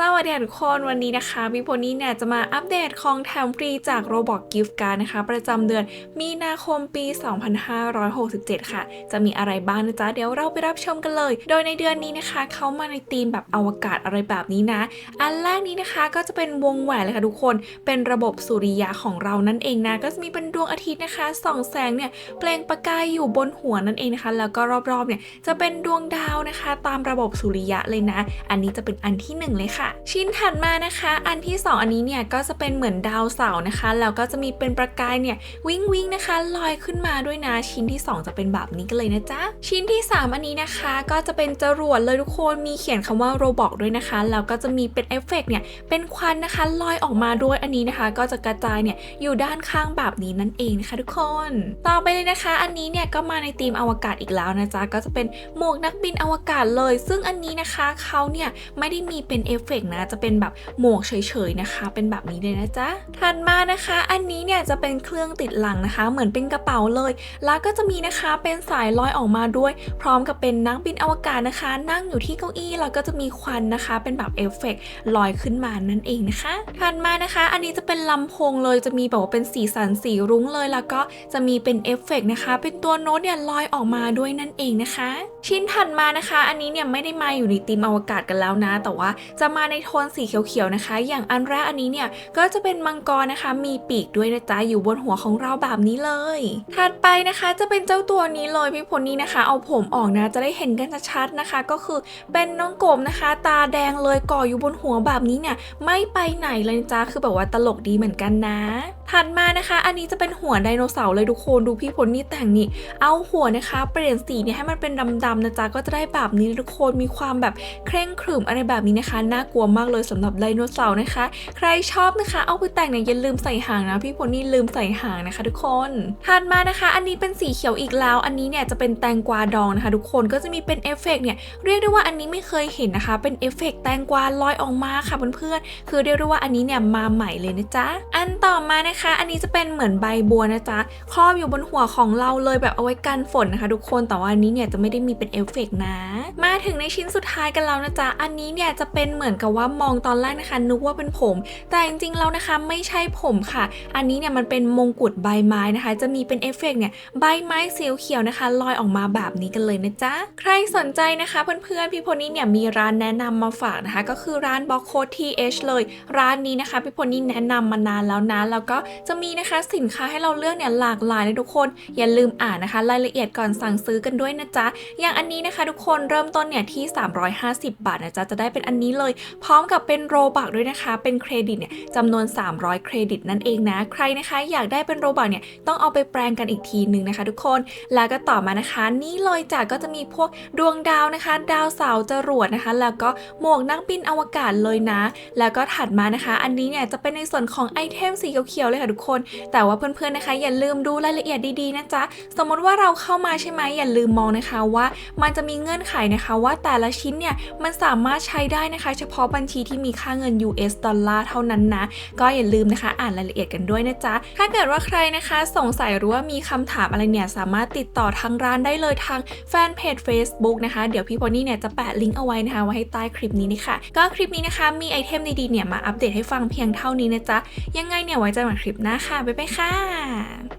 สวัสดีทุกคนวันนี้นะคะพี่โพนี่เนี่ยจะมาอัปเดตของแถมฟรีจาก Roblox Gift Card นะคะ ประจำเดือนมีนาคมปี 2567 ค่ะ จะมีอะไรบ้างนะจ๊ะ เดี๋ยวเราไปรับชมกันเลย โดยในเดือนนี้นะคะ เขามาในธีมแบบอวกาศอะไรแบบนี้นะ อันแรกนี้นะคะก็จะเป็นวงแหวนเลยค่ะทุกคนเป็นระบบสุริยะของเรานั่นเองนะ ก็จะมีเป็นดวงอาทิตย์นะคะส่องแสงเนี่ยเปล่งประกายอยู่บนหัวนั่นเองนะคะ แล้วก็รอบๆเนี่ยจะเป็นดวงดาวนะคะ ตามระบบสุริยะเลยนะ อันนี้จะเป็นอันที่หนึ่งเลยค่ะชิ้นถัดมานะคะ อันที่ 2 อันนี้เนี่ยก็จะเป็นเหมือนดาวเสาร์นะคะแล้วก็จะมีเป็นประกายเนี่ยวิ่งวิงนะคะ ลอยขึ้นมาด้วยนะชิ้นที่ 2 จะเป็นแบบนี้กันเลยนะจ๊ะชิ้นที่ 3 อันนี้นะคะ ก็จะเป็นจรวดเลยทุกคนมีเขียนคำว่าโรบอกด้วยนะคะแล้วก็จะมีเป็นเอฟเฟกต์เนี่ยเป็นควันนะคะลอยออกมาด้วยอันนี้นะคะ ก็จะกระจายเนี่ยอยู่ด้านข้างแบบนี้นั่นเองนะคะทุกคน ต่อไปเลยนะคะ อันนี้เนี่ยก็มาในธีมอวกาศอีกแล้วนะจ๊ะก็จะเป็นหมวกนักบินอวกาศเลย ซึ่งอันนี้นะคะเขาเนี่ยไม่ได้มีเป็นเอฟเฟกต์นะ จะเป็นแบบหมวกเฉยๆนะคะ เป็นแบบนี้เลยนะจ๊ะถัดมานะคะ อันนี้เนี่ยจะเป็นเครื่องติดหลังนะคะ เหมือนเป็นกระเป๋าเลย แล้วก็จะมีนะคะเป็นสายลอยออกมาด้วย พร้อมกับเป็นนักบินอวกาศนะคะ นั่งอยู่ที่เก้าอี้แล้วก็จะมีควันนะคะ เป็นแบบเอฟเฟกต์ลอยขึ้นมานั่นเองนะคะถัดมานะคะ อันนี้จะเป็นลำโพงเลยจะมีแบบว่าเป็นสีสันสีรุ้งเลย แล้วก็จะมีเป็นเอฟเฟกต์นะคะ เป็นตัวโน้ตเนี่ยลอยออกมาด้วยนั่นเองนะคะ ชิ้นถัดมานะคะ อันนี้เนี่ยไม่ได้มาอยู่ในธีมอวกาศกันแล้วนะ แต่ว่าจะมาในโทนสีเขียวๆนะคะ อย่างอันแรกอันนี้เนี่ยก็จะเป็นมังกรนะคะ มีปีกด้วยนะจ๊ะอยู่บนหัวของเราแบบนี้เลย ถัดไปนะคะจะเป็นเจ้าตัวนี้เลยพี่พลนี่นะคะ เอาผมออกนะจะได้เห็นกันชัดๆนะคะ ก็คือเป็นน้องกบนะคะ ตาแดงเลยก่ออยู่บนหัวแบบนี้เนี่ยไม่ไปไหนเลยจ๊ะคือแบบว่าตลกดีเหมือนกันนะ ถัดมานะคะ อันนี้จะเป็นหัวไดโนเสาร์เลยทุกคนดูพี่พลนี่แต่งนี่เอาหัวนะคะ เปลี่ยนสีเนี่ยให้มันเป็นดำๆนะจ๊ะก็จะได้แบบนี้ทุกคนมีความแบบเคร่งขรึมอะไรแบบนี้นะคะน่ากลัวมากเลยสำหรับไดโนเสาร์นะคะ ใครชอบนะคะ เอาไปแต่งเนี่ยอย่าลืมใส่หางนะพี่พลนี่ลืมใส่หางนะคะ ทุกคนถัดมานะคะ อันนี้เป็นสีเขียวอีกแล้ว อันนี้เนี่ยจะเป็นแตงกวาดองนะคะ ทุกคนก็จะมีเป็นเอฟเฟกต์เนี่ยเรียกได้ว่าอันนี้ไม่เคยเห็นนะคะ เป็นเอฟเฟกต์แตงกวาลอยออกมาค่ะเพื่อนๆคือเรียกได้ว่าอันนี้เนี่ยมาใหม่เลยนะจ๊ะอันต่อมานะคะ อันนี้จะเป็นเหมือนใบบัวนะจ๊ะครอบอยู่บนหัวของเราเลยแบบเอาไว้กันฝนนะคะ ทุกคนแต่ว่าอันนี้เนี่ยจะไม่ได้มีเป็นเอฟเฟกนะ มาถึงในชิ้นสุดท้ายกันแล้วนะจ๊ะ อันนี้เนี่ยจะเป็นเหมือนกับว่ามองตอนแรกนะคะนึกว่าเป็นผม แต่จริงๆแล้วนะคะไม่ใช่ผมค่ะ อันนี้เนี่ยมันเป็นมงกุฎใบไม้นะคะ จะมีเป็นเอฟเฟกต์เนี่ยใบไม้สีเขียวนะคะ ลอยออกมาแบบนี้กันเลยนะจ๊ะ ใครสนใจนะคะเพื่อนๆพี่พลนี่เนี่ยมีร้านแนะนำมาฝากนะคะ ก็คือร้านบล็อกโคทีเอชเลย ร้านนี้นะคะพี่พลนี่แนะนำมานานแล้วนะแล้วก็จะมีนะคะสินค้าให้เราเลือกเนี่ยหลากหลายเลยทุกคน อย่าลืมอ่านนะคะ รายละเอียดก่อนสั่งซื้อกันด้วยนะจ๊ะอย่างอันนี้นะคะ ทุกคนเริ่มต้นเนี่ยที่ 350 บาทนะจ๊ะจะได้เป็นอันนี้เลย พร้อมกับเป็นโรบักด้วยนะคะ เป็นเครดิตเนี่ยจำนวน 300 เครดิตนั่นเองนะ ใครนะคะอยากได้เป็นโรบักเนี่ยต้องเอาไปแปลงกันอีกทีหนึ่งนะคะ ทุกคน แล้วก็ต่อมานะคะ นี่เลยจ้ะก็จะมีพวกดวงดาวนะคะ ดาวเสาจรวดนะคะ แล้วก็หมวกนักบินอวกาศเลยนะ แล้วก็ถัดมานะคะ อันนี้เนี่ยจะเป็นในส่วนของไอเทมสีเขียวๆเลยค่ะทุกคน แต่ว่าเพื่อนๆนะคะ อย่าลืมดูรายละเอียดดีๆนะจ๊ะสมมติว่าเราเข้ามาใช่ไหมอย่าลืมมองนะคะว่ามันจะมีเงื่อนไขนะคะว่าแต่ละชิ้นเนี่ยมันสามารถใช้ได้นะคะ เฉพาะบัญชีที่มีค่าเงิน US ดอลลาร์เท่านั้นนะ ก็อย่าลืมนะคะ อ่านรายละเอียดกันด้วยนะจ๊ะ ถ้าเกิดว่าใครนะคะสงสัยหรือว่ามีคำถามอะไรเนี่ยสามารถติดต่อทางร้านได้เลยทางแฟนเพจ Facebook นะคะ เดี๋ยวพี่พอนี่เนี่ยจะแปะลิงก์เอาไว้นะคะไว้ให้ใต้คลิปนี้นะคะก็คลิปนี้นะคะมีไอเทมดีๆเนี่ยมาอัปเดตให้ฟังเพียงเท่านี้นะจ๊ะยังไงเนี่ยไว้เจอกันคลิปหน้าค่ะบ๊ายบายค่ะ